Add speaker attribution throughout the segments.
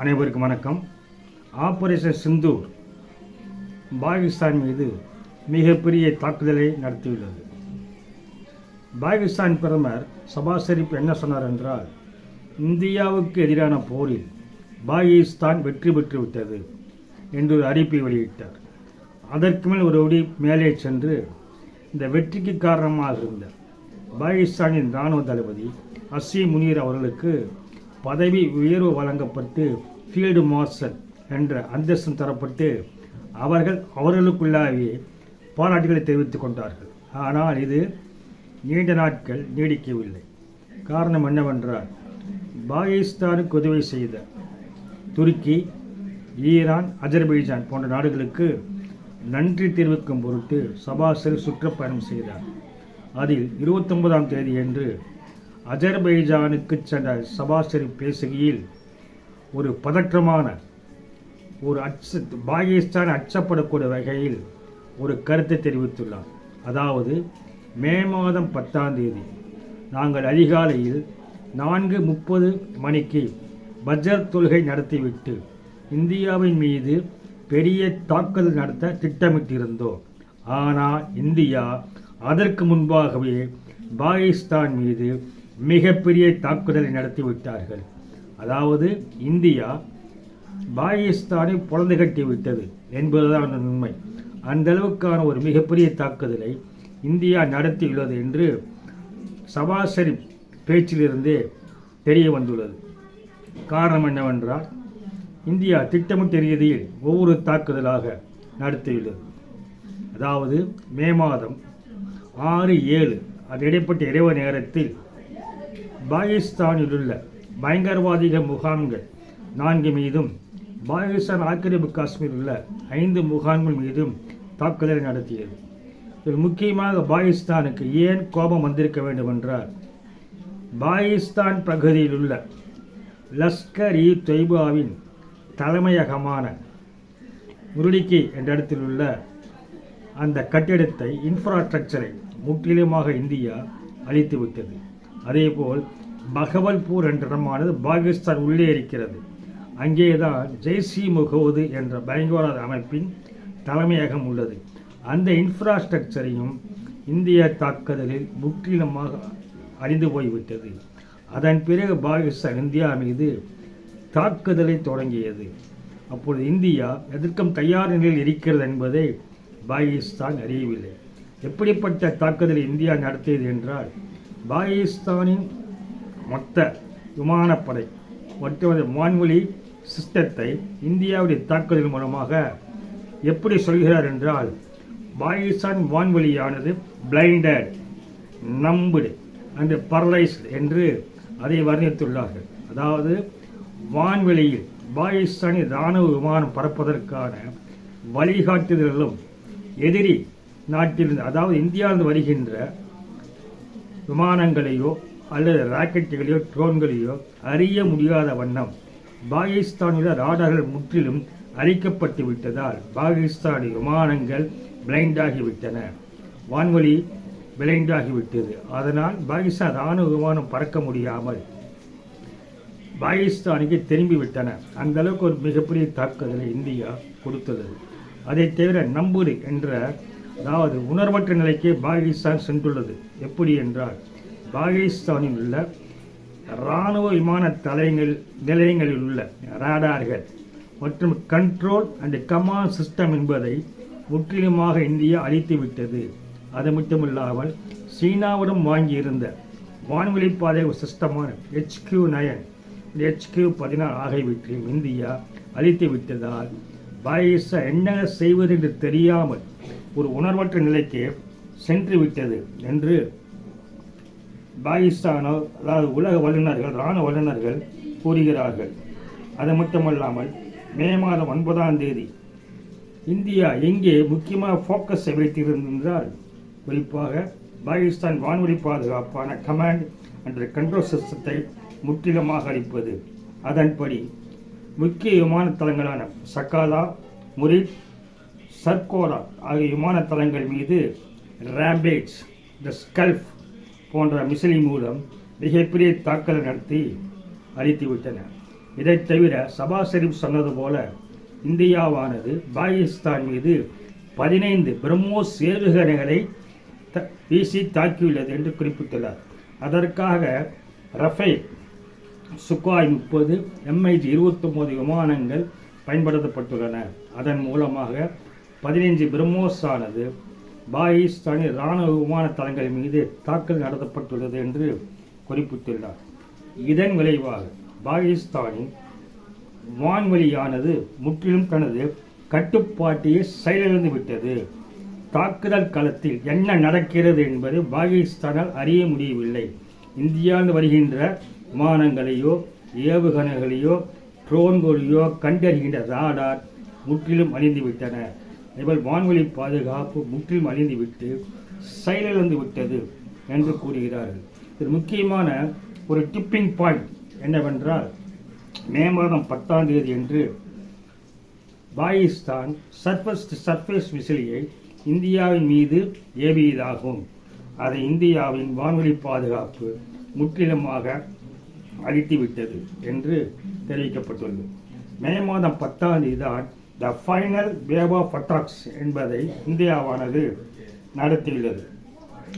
Speaker 1: அனைவருக்கும் வணக்கம். ஆபரேஷன் சிந்தூர் பாகிஸ்தான் மீது மிகப்பெரிய தாக்குதலை நடத்தியுள்ளது. பாகிஸ்தான் பிரதமர் சபாஸ் ஷெரீப் என்ன சொன்னார் என்றால் இந்தியாவுக்கு எதிரான போரில் பாகிஸ்தான் வெற்றி பெற்று விட்டது என்று ஒரு அறிவிப்பை வெளியிட்டார். அதற்கு மேல் ஒரு ஒடி மேலே சென்று இந்த வெற்றிக்கு காரணமாக இருந்த பாகிஸ்தானின் இராணுவ தளபதி அசி முனீர் அவர்களுக்கு பதவி உயர்வு வழங்கப்பட்டு ஃபீல்டு மார்ஷல் என்ற அந்தஸ்தம் தரப்பட்டு அவர்கள் அவர்களுக்குள்ளாகவே பாராட்டுகளை தெரிவித்துக் கொண்டார்கள். ஆனால் இது நீண்ட நாட்கள் நீடிக்கவில்லை. காரணம் என்னவென்றால் பாகிஸ்தானுக்கு உதவி செய்த துருக்கி ஈரான் அஜர்பைஜான் போன்ற நாடுகளுக்கு நன்றி தெரிவிக்கும் பொருட்டு சபாசரி சுற்றுப்பயணம் செய்தார். அதில் இருபத்தொன்பதாம் தேதியன்று அஜர்பைஜானுக்கு சென்ற சபாசரி பேசுகையில் ஒரு பதற்றமான ஒரு அச்ச பாகிஸ்தான் அச்சப்படக்கூடிய வகையில் ஒரு கருத்தை தெரிவித்துள்ளார். அதாவது மே மாதம் பத்தாம் தேதி நாங்கள் அதிகாலையில் நான்கு முப்பது மணிக்கு பஜர் தொழுகை நடத்திவிட்டு இந்தியாவின் மீது பெரிய தாக்குதல் நடத்த திட்டமிட்டிருந்தோம். ஆனால் இந்தியா அதற்கு முன்பாகவே பாகிஸ்தான் மீது மிகப்பெரிய தாக்குதலை நடத்திவிட்டார்கள் அதாவது இந்தியா பாகிஸ்தானை புலந்து கட்டி விட்டது என்பதுதான் அந்த உண்மை. அந்த அளவுக்கான ஒரு மிகப்பெரிய தாக்குதலை இந்தியா நடத்தியுள்ளது என்று சபாசரி பேச்சிலிருந்தே தெரிய வந்துள்ளது. காரணம் என்னவென்றால் இந்தியா திட்டமிட்ட ரீதியில் ஒவ்வொரு தாக்குதலாக நடத்தியுள்ளது. அதாவது மே மாதம் ஆறு ஏழு அது இடைப்பட்ட இரவு நேரத்தில் பாகிஸ்தானிலுள்ள பயங்கரவாதிக பயங்கரவாதிகள் முகாம்கள் நான்கு மீதும் பாகிஸ்தான் ஆக்கிரமிப்பு காஷ்மீரில் உள்ள ஐந்து முகாம்கள் மீதும் தாக்குதலை நடத்தியது. இதில் முக்கியமாக பாகிஸ்தானுக்கு ஏன் கோபம் வந்திருக்க வேண்டும் என்றால் பாகிஸ்தான் பகுதியில் உள்ள லஷ்கர் இ தொய்பாவின் தலைமையகமான முருடிக்கி என்ற இடத்தில் உள்ள அந்த கட்டிடத்தை இன்ஃப்ராஸ்ட்ரக்சரை முற்றிலுமாக இந்தியா அழித்து விட்டது அதேபோல் பகவல்பூர் என்ற இடமானது பாகிஸ்தான் உள்ளே இருக்கிறது. அங்கேதான் ஜெய்சி முகமது என்ற பயங்கரவாத அமைப்பின் தலைமையகம் உள்ளது. அந்த இன்ஃப்ராஸ்ட்ரக்சரையும் இந்திய தாக்குதலில் முற்றிலுமாக அழிந்து போய்விட்டது. அதன் பிறகு பாகிஸ்தான் இந்தியா மீது தாக்குதலை தொடங்கியது. அப்பொழுது இந்தியா எதிர்க்கும் தயார் நிலையில் இருக்கிறது என்பதை பாகிஸ்தான் அறியவில்லை. எப்படிப்பட்ட தாக்குதலை இந்தியா நடத்தியது என்றால் பாகிஸ்தானின் மொத்த விமானப்படை மொத்த வான்வெளி சிஸ்டத்தை இந்தியாவுடைய தாக்குதல் மூலமாக எப்படி சொல்கிறார் என்றால் பாகிஸ்தான் வான்வெளியானது பிளைண்டட் நம்புடு அண்ட் பரலைஸ்ட் என்று அதை வர்ணித்துள்ளார்கள். அதாவது வான்வெளியில் பாகிஸ்தானின் இராணுவ விமானம் பறப்பதற்கான வழிகாட்டுதல்களும் எதிரி நாட்டிலிருந்து அதாவது இந்தியாவிலிருந்து வருகின்ற விமானங்களையோ அல்லது ராக்கெட்டுகளையோ ட்ரோன்களையோ அறிய முடியாத வண்ணம். பாகிஸ்தானில் ராடார்கள் முற்றிலும் அழிக்கப்பட்டு விட்டதால் பாகிஸ்தானி விமானங்கள் பிளைண்டாகிவிட்டன. வான்வழி பிளைண்டாகிவிட்டது. அதனால் பாகிஸ்தான் ராணுவ விமானம் பறக்க முடியாமல் பாகிஸ்தானுக்கு திரும்பிவிட்டன. அந்த அளவுக்கு ஒரு மிகப்பெரிய தாக்குதலை இந்தியா கொடுத்துள்ளது அதை தவிர நம்புடு என்ற அதாவது உணர்வற்ற நிலைக்கு பாகிஸ்தான் சென்றுள்ளது. எப்படி என்றால் பாகிஸ்தானில் உள்ள இராணுவ விமான தலையங்கள் நிலையங்களில் உள்ள ராடார்கள் மற்றும் கண்ட்ரோல் அண்ட் கமாண்ட் சிஸ்டம் என்பதை முற்றிலுமாக இந்தியா அழித்து விட்டது. அது மட்டுமில்லாமல் சீனாவிடம் வாங்கியிருந்த வான்வெளி பாதை சிஸ்டமான ஹெச்கியூ நயன் ஹெச்கியூ பதினாறு ஆகியவற்றையும் இந்தியா அழித்து விட்டதால் பாகிஸ்தான் என்ன செய்வது என்று தெரியாமல் ஒரு உணர்வற்ற நிலைக்கு சென்று விட்டது என்று பாகிஸ்தானோ அதாவது உலக வல்லுநர்கள் இராணுவ வல்லுநர்கள் கூறுகிறார்கள். அது மட்டுமல்லாமல் மே மாதம் ஒன்பதாம் தேதி இந்தியா எங்கே முக்கியமாக ஃபோக்கஸ் செலுத்தியிருந்தால் குறிப்பாக பாகிஸ்தான் வான்வழி பாதுகாப்பான கமாண்ட் என்ற கண்ட்ரோல் சிஸ்டத்தை முற்றிலுமாக அளிப்பது அதன்படி முக்கிய விமான தளங்களான சக்காலா முரிட் சர்கோரா ஆகிய விமான தளங்கள் மீது ரேம்பேஜ் த ஸ்கல்ஃப் போன்ற மிசிலி மூலம் மிகப்பெரிய தாக்குதல் நடத்தி அழித்துவிட்டன. இதைத் தவிர சபா ஷெரீப் சொன்னது போல இந்தியாவானது பாகிஸ்தான் மீது பதினைந்து பிரம்மோஸ் ஏவுகணைகளை த- வீசி தாக்கியுள்ளது என்று குறிப்பிட்டுள்ளார். அதற்காக ரஃபேல் சுக்காய் முப்பது எம்ஐஜி இருபத்தொம்போது விமானங்கள் பயன்படுத்தப்பட்டுள்ளன. அதன் மூலமாக பதினைஞ்சு பிரம்மோஸானது பாகிஸ்தானின் இராணுவ விமான தளங்கள் மீது தாக்கல் நடத்தப்பட்டுள்ளது என்று குறிப்பிட்டுள்ளார். இதன் விளைவாக பாகிஸ்தானின் வான்வெளியானது முற்றிலும் தனது கட்டுப்பாட்டையே செயலிழந்து விட்டது. தாக்குதல் களத்தில் என்ன நடக்கிறது என்பது பாகிஸ்தானால் அறிய முடியவில்லை. இந்தியாவில் வருகின்ற விமானங்களையோ ஏவுகணைகளையோ ட்ரோன்களையோ கண்டறிகின்ற ராடார் முற்றிலும் அழிந்துவிட்டன. அதேபோல் வான்வெளி பாதுகாப்பு முற்றிலும் அழிந்துவிட்டு செயலிழந்து விட்டது என்று கூறுகிறார்கள். இது முக்கியமான ஒரு டிப்பிங் பாயிண்ட் என்னவென்றால் மே மாதம் பத்தாம் தேதி என்று பாகிஸ்தான் சர்ஃபஸ் சர்ஃபேஸ் விசிலியை இந்தியாவின் மீது ஏவியதாகும். அதை இந்தியாவின் வான்வெளி பாதுகாப்பு முற்றிலுமாக அழித்துவிட்டது என்று தெரிவிக்கப்பட்டுள்ளது. மே மாதம் பத்தாம் தேதி தான் the final wave of attacks என்பதை இந்தியாவானது நடத்தியுள்ளது.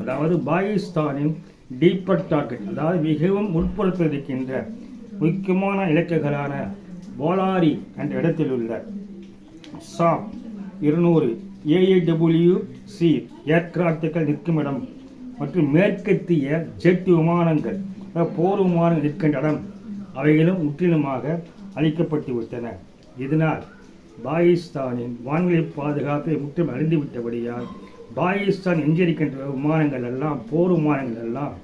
Speaker 1: அதாவது பாகிஸ்தானின் டீப்பர் டார்கெட் அதாவது மிகவும் உட்புறத்தில் இருக்கின்ற முக்கியமான இலக்குகளான போலாரி என்ற இடத்தில் உள்ள சாப் இருநூறு ஏஏடபிள்யூசி ஏர்கிராப்டுகள் நிற்கும் இடம் மற்றும் மேற்கத்திய ஜெட் விமானங்கள் போர் விமானங்கள் நிற்கின்ற இடம் அவைகளும் முற்றிலுமாக அழிக்கப்பட்டு விட்டன இதனால் பாகிஸ்தானின் வான்வெளி பாதுகாப்பை முற்றிலும் அழிந்துவிட்டபடியால் பாகிஸ்தான் எஞ்சிருக்கின்ற விமானங்கள் எல்லாம் போர் விமானங்கள் எல்லாம்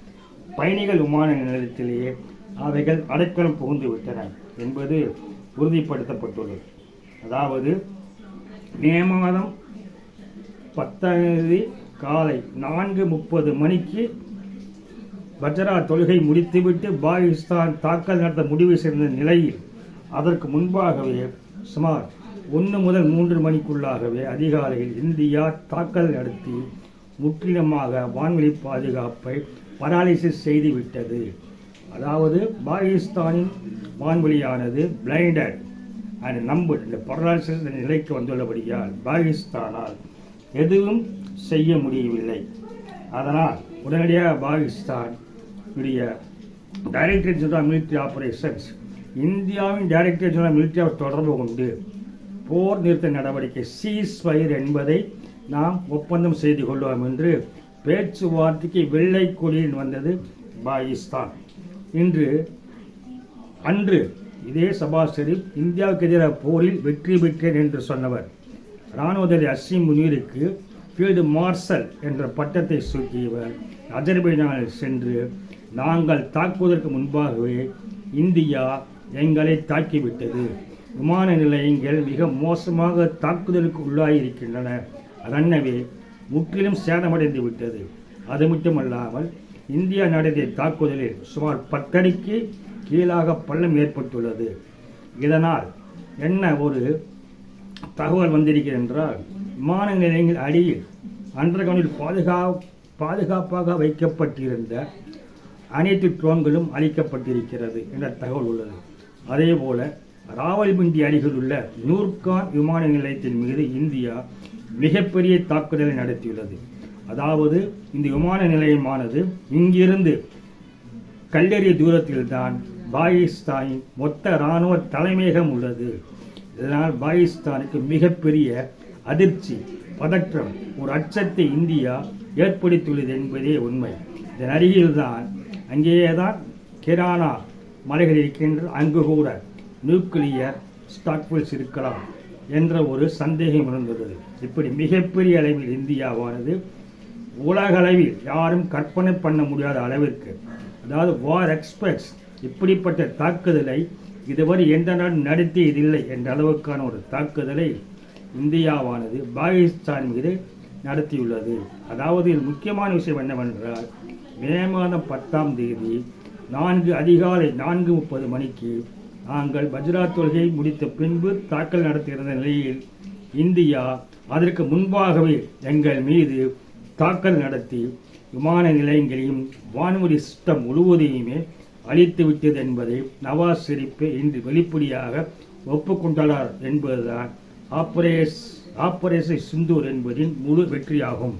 Speaker 1: பயணிகள் விமான நிலையத்திலேயே அவைகள் அடைக்கலம் புகுந்து விட்டன என்பது உறுதிப்படுத்தப்பட்டுள்ளது. அதாவது மே மாதம் பத்தாம் தேதி காலை நான்கு முப்பது மணிக்கு பஜ்ரா தொழுகை முடித்துவிட்டு பாகிஸ்தான் தாக்கல் நடத்த முடிவு செய்த நிலையில் அதற்கு முன்பாகவே சுமார் ஒன்று முதல் மூன்று மணிக்குள்ளாகவே அதிகாலையில் இந்தியா தாக்கல் நடத்தி முற்றிலுமாக வான்வெளி பாதுகாப்பை பராலிசிஸ் செய்துவிட்டது. அதாவது பாகிஸ்தானின் வான்வெளியானது பிளைண்டட் அண்ட் நம்பர் இந்த பராலிசிஸ் நிலைக்கு வந்துள்ளபடியால் பாகிஸ்தானால் எதுவும் செய்ய முடியவில்லை. அதனால் உடனடியாக பாகிஸ்தான் உடைய டைரக்டர் ஜெனரல் மிலிட்டரி ஆப்ரேஷன்ஸ் இந்தியாவின் டைரக்டர் ஜெனரல் மிலிட்ரி தொடர்பு கொண்டு போர் நிறுத்த நடவடிக்கை சீஸ் ஃபயர் என்பதை நாம் ஒப்பந்தம் செய்து கொள்வோம் என்று பேச்சுவார்த்தைக்கு வெள்ளை கொடியில் வந்தது பாகிஸ்தான். இன்று அன்று இதே சபா ஷெரீப் இந்தியாவுக்கு எதிராக போரில் வெற்றி பெற்றேன் என்று சொன்னவர். இராணுவதலை அசீம் முனீருக்கு ஃபீல்டு மார்ஷல் என்ற பட்டத்தை சூட்டியவர். அஜர்பைஜானில் சென்று நாங்கள் தாக்குவதற்கு முன்பாகவே இந்தியா எங்களை தாக்கிவிட்டது. விமான நிலையங்கள் மிக மோசமாக தாக்குதலுக்கு உள்ளாகியிருக்கின்றன அதன்னவே முற்றிலும் சேதமடைந்து விட்டது. அது மட்டுமல்லாமல் இந்தியா நடத்திய தாக்குதலில் சுமார் பத்தடிக்கு கீழாக பள்ளம் ஏற்பட்டுள்ளது. இதனால் என்ன ஒரு தகவல் வந்திருக்கிறது என்றால் விமான நிலையங்கள் அடியில் அண்டர்கிரவுண்டில் பாதுகா பாதுகாப்பாக வைக்கப்பட்டிருந்த அனைத்து ட்ரோன்களும் அழிக்கப்பட்டிருக்கிறது என்ற தகவல் உள்ளது. அதே போல் ராவல்பிண்டி அருகில் உள்ள நூர்கான் விமான நிலையத்தின் மீது இந்தியா மிகப்பெரிய தாக்குதலை நடத்தியுள்ளது. அதாவது இந்த விமான நிலையமானது இங்கிருந்து கல்லெறிய தூரத்தில்தான் பாகிஸ்தானின் மொத்த இராணுவ தலைமையகம் உள்ளது. இதனால் பாகிஸ்தானுக்கு மிகப்பெரிய அதிர்ச்சி பதற்றம் ஒரு அச்சத்தை இந்தியா ஏற்படுத்தியுள்ளது என்பதே உண்மை. இதன் அருகில்தான் அங்கேயே தான் கிரானா மலைகள் இருக்கின்ற அங்கு கூட நியூக்ளியர் ஸ்டாக்வெல்ஸ் இருக்கலாம் என்ற ஒரு சந்தேகம் இருந்தது இப்படி மிகப்பெரிய அளவில் இந்தியாவானது உலகளவில் யாரும் கற்பனை பண்ண முடியாத அளவிற்கு அதாவது வார் எக்ஸ்பர்ட்ஸ் இப்படிப்பட்ட தாக்குதலை இதுவரை எந்த நாடும் நடத்தியதில்லை என்ற அளவுக்கான ஒரு தாக்குதலை இந்தியாவானது பாகிஸ்தான் மீது நடத்தியுள்ளது. அதாவது இதில் முக்கியமான விஷயம் என்னவென்றால் மே மாதம் பத்தாம் தேதி நான்கு அதிகாலை நான்கு முப்பது மணிக்கு நாங்கள் பஜ்ரா தொழுகை முடித்த பின்பு தாக்கல் நடத்துகிற நிலையில் இந்தியா அதற்கு முன்பாகவே எங்கள் மீது தாக்கல் நடத்தி விமான நிலையங்களையும் வான்வழி சிஸ்டம் முழுவதையுமே அழித்துவிட்டது என்பதை நவாஸ் ஷெரீப்பே இன்று வெளிப்படையாக ஒப்புக்கொண்டார் என்பதுதான் ஆப்பரேஸ் ஆப்பரேஷன் சிந்தூர் என்பதின் முழு வெற்றியாகும்.